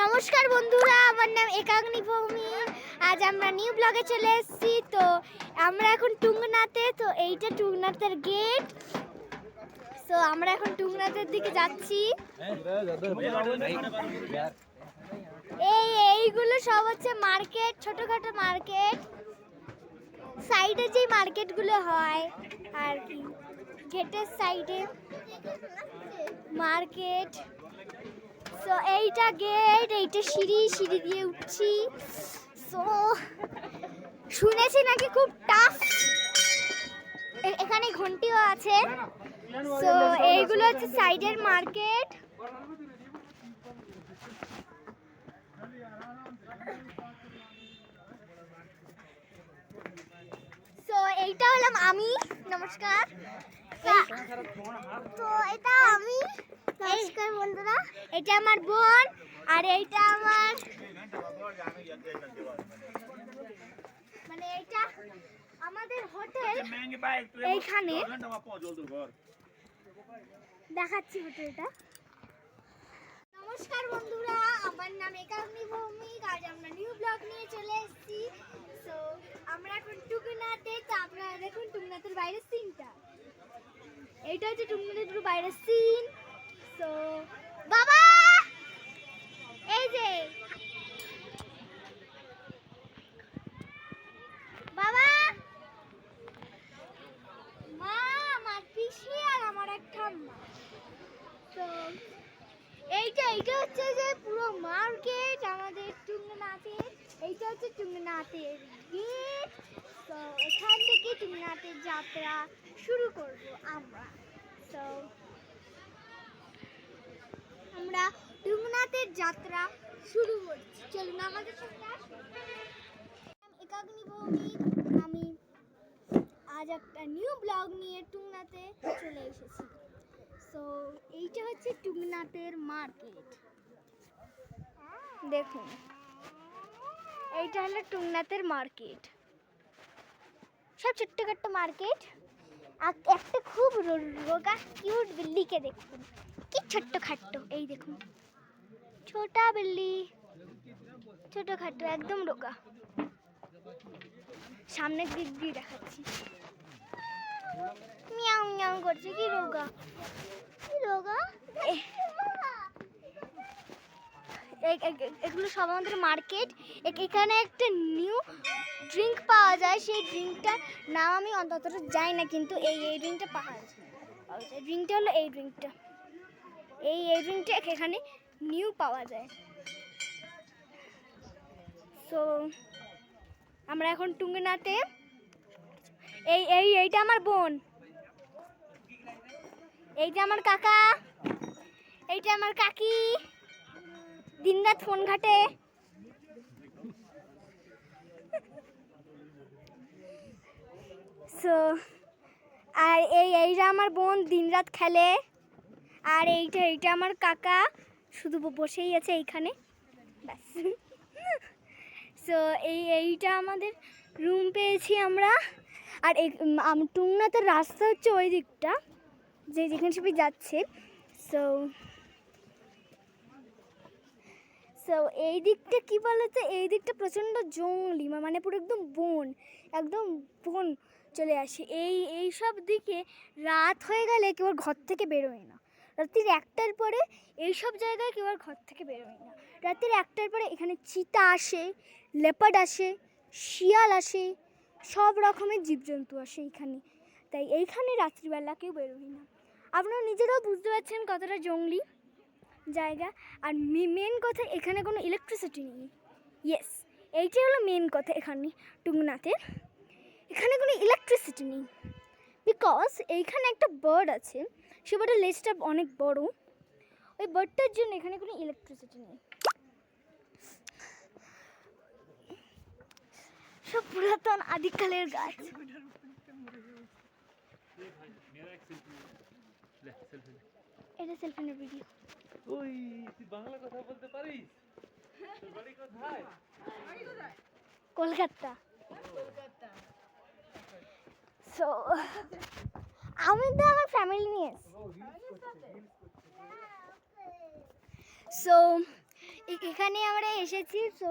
নমস্কার বন্ধুরা, আমার নাম একাগ্নি ভৌমি আজ আমরা নিউ ব্লগে চলে এসেছি। তো আমরা এখন টুংনাতে, তো এইটা টুংনাতের গেট তো আমরা এখন টুংনাতের দিকে যাচ্ছি। এই, এইগুলো সব হচ্ছে মার্কেট ছোটখাটো মার্কেট সাইডে যে মার্কেটগুলো হয়, আর কি। গেটের সাইডে মার্কেট সো এইটা গেট, এইটা সিঁড়ি সিঁড়ি দিয়ে উঠছি। সো শুনেছি নাকি খুব টাফ এখানে ঘন্টিও আছে। সো এইগুলো হচ্ছে সাইডের মার্কেট। সো এইটা হলাম আমি। নমস্কার। তো এটা আমি। নমস্কার বন্ধুরা, এটা আমার বোন আর এইটা আমার মানে এটা আমাদের হোটেল এইখানে। দেখাচ্ছি হোটেলটা। নমস্কার বন্ধুরা, আমার নাম একাগ্নি ভৌমিক, আজ আমরা নিউ ব্লগ নিয়ে চলে এসেছি। সো আমরা এখন টুকনাতে, তো আপনারা দেখুন টুকনাতের বাইরের সিনটা এইটা হচ্ছে টুকনাতের বাইরের সিন বাবা! এই যে। বাবা! মা, আমার পিসি আর আমার এক ঠাম্মা। তো, এইটা এইটা হচ্ছে যে পুরো মার্কেট, আমাদের টুংনাথের এইটা হচ্ছে টুংনাথের গেট। তো, এখান থেকে টুংনাথের যাত্রা শুরু করব আমরা। তো আমরা টুংনাথের যাত্রা শুরু করছি। চলুন আমাদের সঙ্গে একাগ্নি ভৌমিক আমি আজ একটা নিউ ব্লগ নিয়ে টুংনাতে চলে এসেছি। সো এইটা হচ্ছে টুংনাতের মার্কেট দেখুন, এইটা হলো টুংনাতের মার্কেট সব ছোট্টখাট্ট মার্কেট একটা খুব রোগা কিউট বিল্লিকে দেখুন। কি ছোট্ট খাট্ট? এই দেখুন। ছোটা বিল্লি। ছোট খাট্ট একদম রোগা। সামনের দিক দিয়ে দেখাচ্ছি। মিয়াও মিয়াও করছে কি রোগা? কি রোগা? এগুলো সব আমাদের মার্কেট। এখানে একটা নিউ ড্রিঙ্ক পাওয়া যায়। সেই ড্রিঙ্কটার নাম আমি অন্তত যাই না কিন্তু এই এই ড্রিঙ্কটা পাওয়া যায়। ড্রিঙ্কটা হলো এই ড্রিঙ্কটা। এই এই ড্রিঙ্কটা এখানে নিউ পাওয়া যায়। সো আমরা এখন টুঙ্গনাতে। এই এই, এইটা আমার বোন। এইটা আমার কাকা। এইটা আমার কাকি। দিনরাত ফোন ঘাটে। সো আর এই এইটা আমার বোন দিনরাত খেলে। আর এইটা এইটা আমার কাকা। শুধু বসেই আছে এইখানে। ব্যাস। সো এই, এইটা আমাদের রুম পেয়েছি আমরা। আর টুংনাতের রাস্তা হচ্ছে ওই দিকটা, যে যেখানে সবাই যাচ্ছে। সো সো এই দিকটা কি বলতো? এই দিকটা প্রচণ্ড জঙ্গলি মানে পুরো একদম বন একদম বন চলে আসে। এই এই সব দিকে রাত হয়ে গেলে কেউ ঘর থেকে বেরোয় না। রাত্রির একটার পরে এই সব জায়গায় কেউ আর ঘর থেকে বেরোয় না। রাত্রির একটার পরে এখানে চিতা আসে লেপার্ড আসে, শিয়াল আসে, সব রকমের জীবজন্তু আসে এইখানে। তাই এইখানে রাত্রিবেলা কেউ বেরোয় না। আপনারা নিজেরাও বুঝতে পারছেন কতটা জঙ্গলি জায়গা। আর মেন কথা এখানে কোনো ইলেকট্রিসিটি নেই। ইয়েস এইটাই হলো মেন কথা এখানে টুংনাতে। এখানে কোনো ইলেকট্রিসিটি নেই। বিকজ এইখানে একটা বার্ড আছে। সে বার্ডের লেজটা অনেক বড়। ওই বার্ডটার জন্য এখানে কোনো ইলেকট্রিসিটি নেই। সব পুরাতন আদিকালের গাছ। এটা সেলফোনের ভিডিও ওই তুই বাংলা কথা বলতে পারিস? বাড়ি কোথায়? কলকাতা। সো আমি তো আমার ফ্যামিলি নিয়ে সো এখানে আমরা এসেছি সো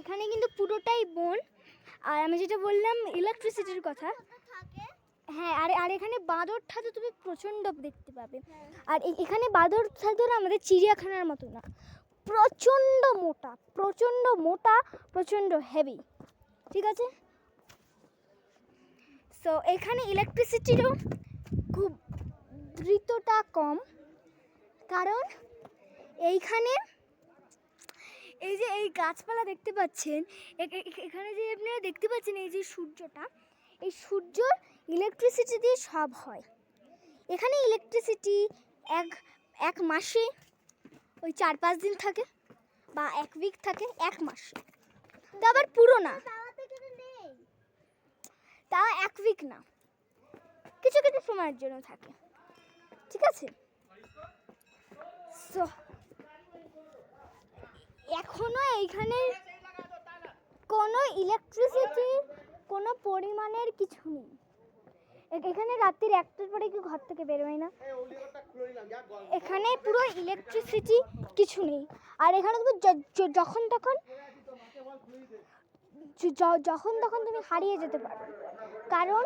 এখানে কিন্তু পুরোটাই বন। আর আমি যেটা বললাম ইলেকট্রিসিটির কথা। হ্যাঁ আর আর এখানে বাঁদর ঠাদর তুমি প্রচণ্ড দেখতে পাবে। আর এখানে বাঁদর ঠাদর আমাদের চিড়িয়াখানার মতো না। প্রচণ্ড মোটা প্রচণ্ড মোটা, প্রচণ্ড হেভি ঠিক আছে? সো এখানে ইলেকট্রিসিটিরও খুব দ্রুতটা কম, কারণ এইখানে এই যে এই গাছপালা দেখতে পাচ্ছেন এখানে যে আপনারা দেখতে পাচ্ছেন এই যে সূর্যটা, এই সূর্য ইলেকট্রিসিটি দিয়ে সব হয়। এখানে ইলেকট্রিসিটি এক এক মাসে ওই চার পাঁচ দিন থাকে বা এক উইক থাকে এক মাসে। তা আবার পুরো না। তা এক উইক না। কিছু কিছু সময়ের জন্য থাকে। ঠিক আছে? সো এখনও এইখানে কোনো ইলেকট্রিসিটি কোনো পরিমাণের কিছু নেই। এখানে রাত্রির একটার পরে কি ঘর থেকে বেরোয় না? এখানে পুরো ইলেকট্রিসিটি কিছু নেই। আর এখানে তুমি যখন তখন যখন তখন তুমি হারিয়ে যেতে পারো। কারণ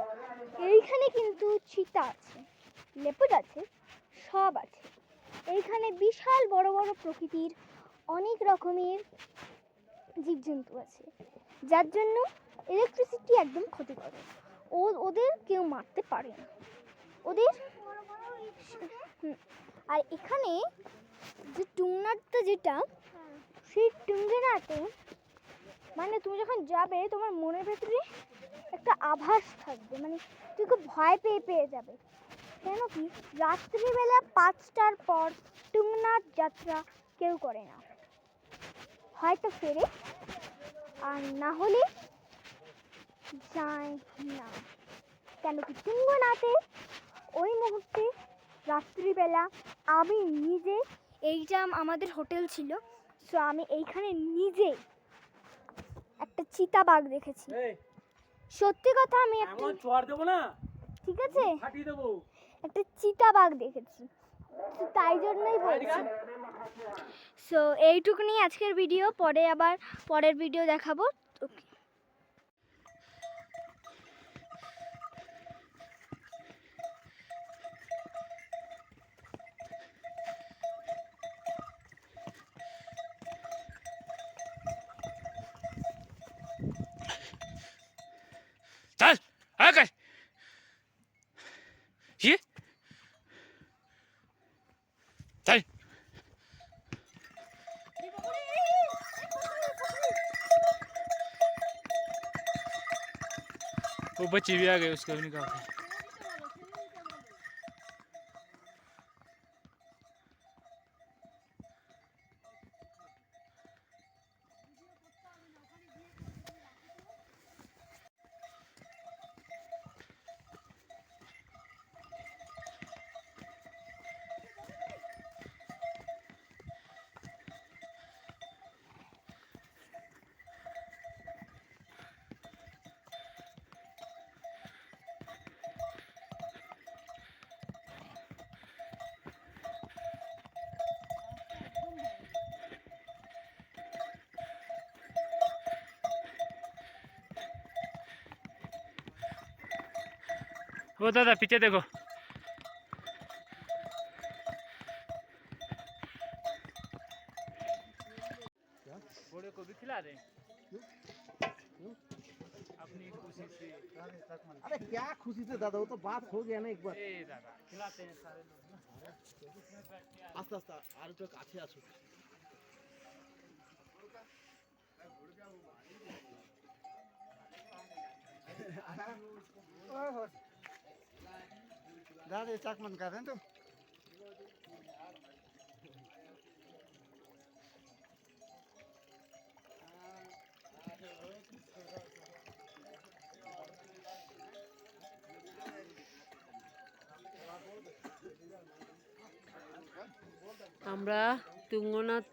এইখানে কিন্তু চিতা আছে, লেপট আছে, সব আছে। এইখানে বিশাল বড় বড় প্রকৃতির অনেক রকমের জীবজন্তু আছে, যার জন্য ইলেকট্রিসিটি একদম ক্ষতিকর। ও, ওদের কেউ মারতে পারে না। ওদের আর এখানে যে টুংনাটটা যেটা, সেই টুঙ্গেনাতে মানে তুমি যখন যাবে তোমার মনের ভেতরে একটা আভাস থাকবে মানে তুই খুব ভয় পেয়ে পেয়ে যাবে। কেন কি? রাত্রিবেলা পাঁচটার পর টুংনাথ যাত্রা কেউ করে না। হয়তো ফেরে, আর না হলে যায় না। কেন কি? তুঙ্গনাথে ওই মুহূর্তে রাত্রিবেলা আমি নিজে এইটা আমাদের হোটেল ছিল সো আমি এইখানে নিজে একটা চিতাবাঘ দেখেছি। সত্যি কথা আমি একটা এমন চড় দেবো না। ঠিক আছে? ফাটিয়ে দেবো। একটা চিতা বাঘ দেখেছি তাই জন্যই বলছি। সো এইটুকুনি আজকের ভিডিও পরে আবার পরের ভিডিও দেখাবো। ওকে ऊपर आ गई उसके भी निकालते वो दादा पीछे देखो घोड़े को भी खिला रहे अपनी खुशी से अरे क्या खुशी से दादा वो तो बात हो गया ना एक बार ए दादा खिलाते हैं सारे लोग आस्ते आस्ते आरो तो काछे आसो Oh, দাদা তো আমরা তুঙ্গনাথ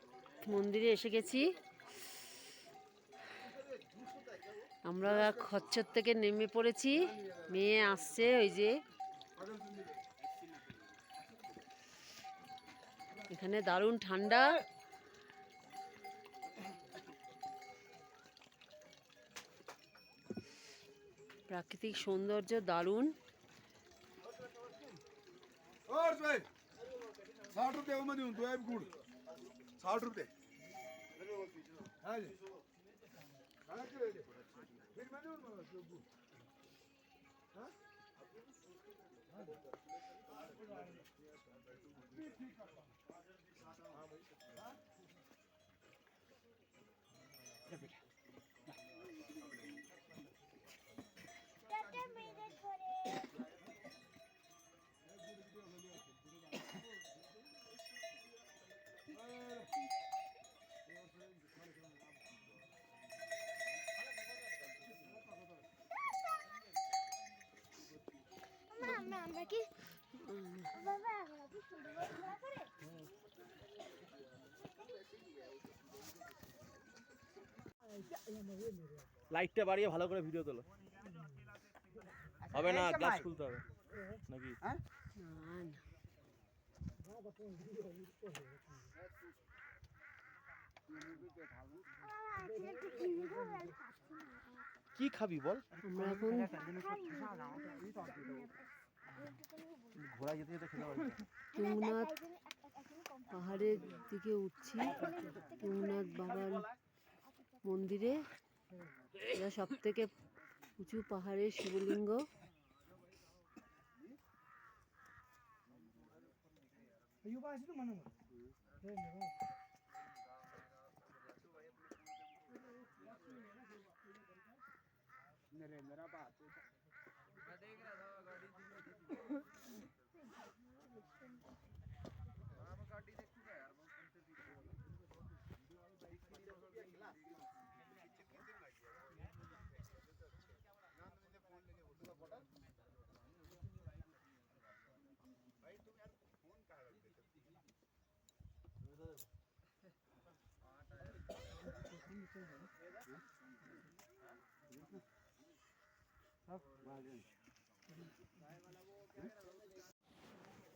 মন্দিরে এসে গেছি। আমরা খচ্ছর থেকে নেমে পড়েছি। মেয়ে আসছে, ওই যে এখানে দারুণ ঠান্ডা। প্রাকৃতিক সৌন্দর্য দারুণ। हाँ, ठीक है तो। লাইটটা বাড়িয়ে ভালো করে ভিডিও তোলো। হবে না গ্লাস খুলতে হবে। নাকি? না। কি খাবি বল? ঘোড়া যেতে যেতে খেতে পারবি। পাহাড়ের দিকে উঠছি। তুঙ্গনাথ বাবার মন্দিরে। এটা সব থেকে উঁচু পাহাড়ের শিবলিঙ্গ।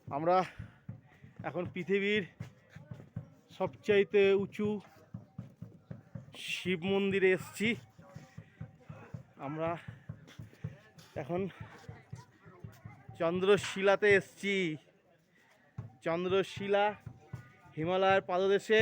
আমরা এখন পৃথিবীর সবচাইতে উঁচু শিব মন্দিরে এসছি। আমরা এখন চন্দ্রশিলাতে এসছি। চন্দ্রশিলা হিমালয়ের পাদদেশে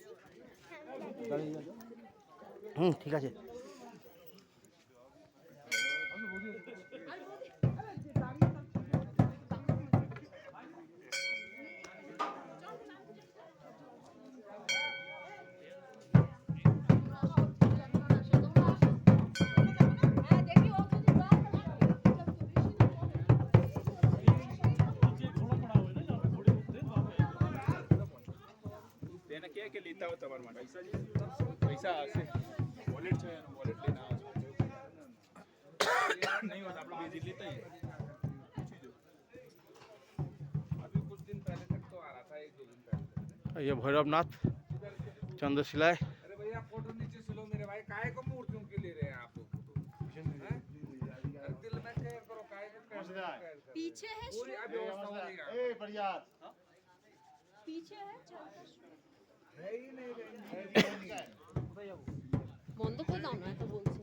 হুম ঠিক আছে। કે કે લેતા હો તમારા માટે પૈસા હશે વોલેટ છે વોલેટ લઈને આવો નહીં હોત આપણે બીજી લેતા अभी कुछ दिन पहले तक तो आ रहा था एक दो दिन पहले ये भैरवनाथ चंद्रशिला अरे भैया फ़ोटो नीचे सुलो मेरे भाई। काय को मूर्तियों के ले रहे हैं आप पीछे है पूरी पीछे है বন্ধ করে দাও না এত বলছে।